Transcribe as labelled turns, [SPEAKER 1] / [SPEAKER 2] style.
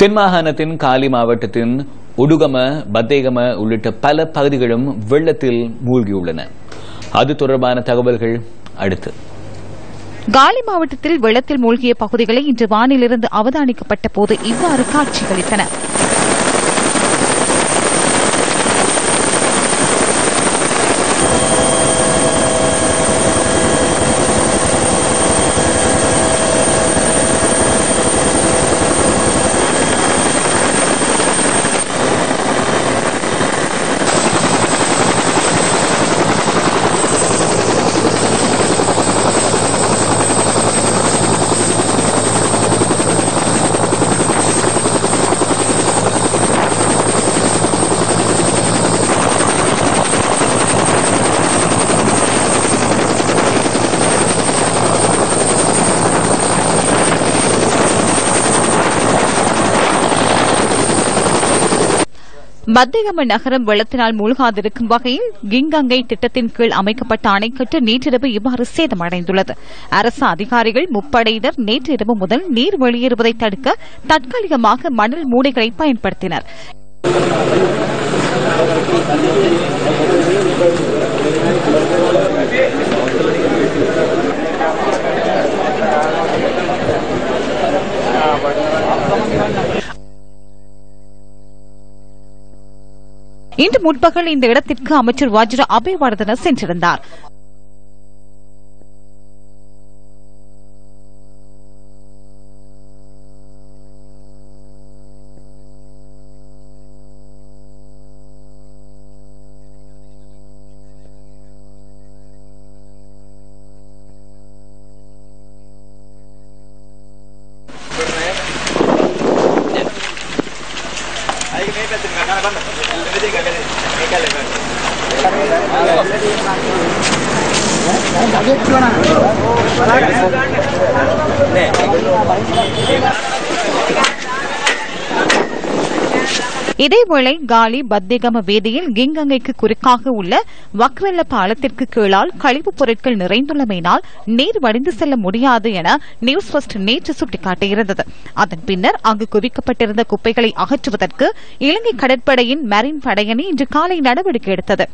[SPEAKER 1] தென் மாகாணத்தின் காலி மாவட்டத்தின் உடுகம பத்தேகம உள்ளிட்ட பல பகுதிகளும் வெள்ளத்தில் மூழ்கியுள்ளன. அது தொடர்பான தகவல்கள் அடுத்து.
[SPEAKER 2] காலி மாவட்டத்தில் வெள்ளத்தில் மூழ்கிய பகுதிகளை இன்று வானிலிருந்து அவதானிக்கப்பட்ட போது இவ்வாறு காட்சியளித்தன. மத்தியம நகரம் வெள்ளத்தினால் மூழ்காதிருக்கும் வகையில் கிங்கங்கை திட்டத்தின் கீழ் அமைக்கப்பட்ட அணைக்கட்டு நேற்றிரவு இவ்வாறு சேதமடைந்துள்ளது. அரசு அதிகாரிகள் முப்படையினர் நேற்றிரவு முதல் நீர் வெளியேறுவதை தடுக்க தற்காலிகமாக மணல் மூடைகளை பயன்படுத்தினர். இன்று முற்பகல் இந்த இடத்திற்கு அமைச்சர் வஜ்ர அபேவர்தன சென்றிருந்தார். ඒක මේ පැත්තට ගන්න බලන්න. මෙතන ගගල ඒකල ගන්න. නෑ. இதேவேளை காலி பத்தேகம வீதியில் கிங்கங்கைக்கு குறுக்காக உள்ள வக்வெல்ல பாலத்திற்கு கீழால் கழிவுப் பொருட்கள் நிறைந்துள்ளமையினால் நீர் வடிந்து செல்ல முடியாது என நியூஸ் ஃபர்ஸ்ட் நேற்று சுட்டிக்காட்டியிருந்தது. அதன் பின்னர் அங்கு குவிக்கப்பட்டிருந்த குப்பைகளை அகற்றுவதற்கு இலங்கை கடற்படையின் மரின் படையணி இன்று காலை நடவடிக்கை எடுத்தது.